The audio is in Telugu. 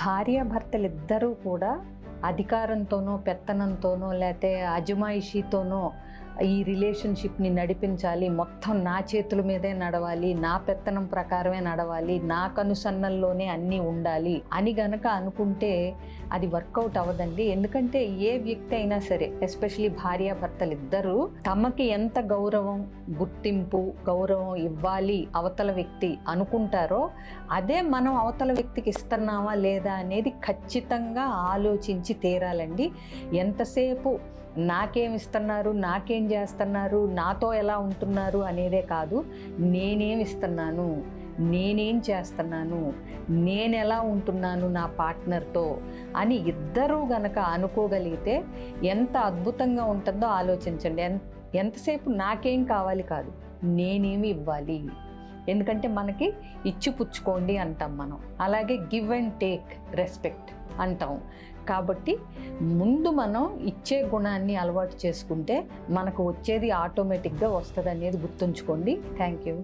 భార్యాభర్తలిద్దరూ కూడా అధికారంతోనో పెత్తనంతోనో లేకపోతే అజమాయిషీతోనో ఈ రిలేషన్షిప్ని నడిపించాలి. మొత్తం నా చేతుల మీదే నడవాలి. నా పెత్తనం ప్రకారమే నడవాలి. నా కనుసన్నల్లోనే అన్నీ ఉండాలి అని గనక అనుకుంటే అది వర్కౌట్ అవ్వదండి. ఎందుకంటే ఏ వ్యక్తి అయినా సరే ఎస్పెషలీ భార్యాభర్తలు ఇద్దరూ తమకి ఎంత గౌరవం గుర్తింపు గౌరవం ఇవ్వాలి అవతల వ్యక్తి అనుకుంటారో అదే మనం అవతల వ్యక్తికి ఇస్తున్నామా లేదా అనేది ఖచ్చితంగా ఆలోచించి తీరాలండి. ఎంతసేపు నాకేం ఇస్తున్నారు నాకేం చేస్తున్నారు నాతో ఎలా ఉంటున్నారు అనేదే కాదు నేనేం ఇస్తున్నాను నేనేం చేస్తున్నాను నేను ఎలా ఉంటున్నాను నా పార్ట్నర్తో అని ఇద్దరూ గనక అనుకోగలిగితే ఎంత అద్భుతంగా ఉంటుందో ఆలోచించండి. ఎంత ఎంతసేపు నాకేం కావాలి కాదు నేనేమి ఇవ్వాలి? ఎందుకంటే మనకి ఇచ్చి పుచ్చుకోండి అంటాం మనం. అలాగే గివ్ అండ్ టేక్ రెస్పెక్ట్ అంటాం. కాబట్టి ముందు మనం ఇచ్చే గుణాన్ని అలవాటు చేసుకుంటే మనకు వచ్చేది ఆటోమేటిక్గా వస్తుంది అనేది గుర్తుంచుకోండి. Thank you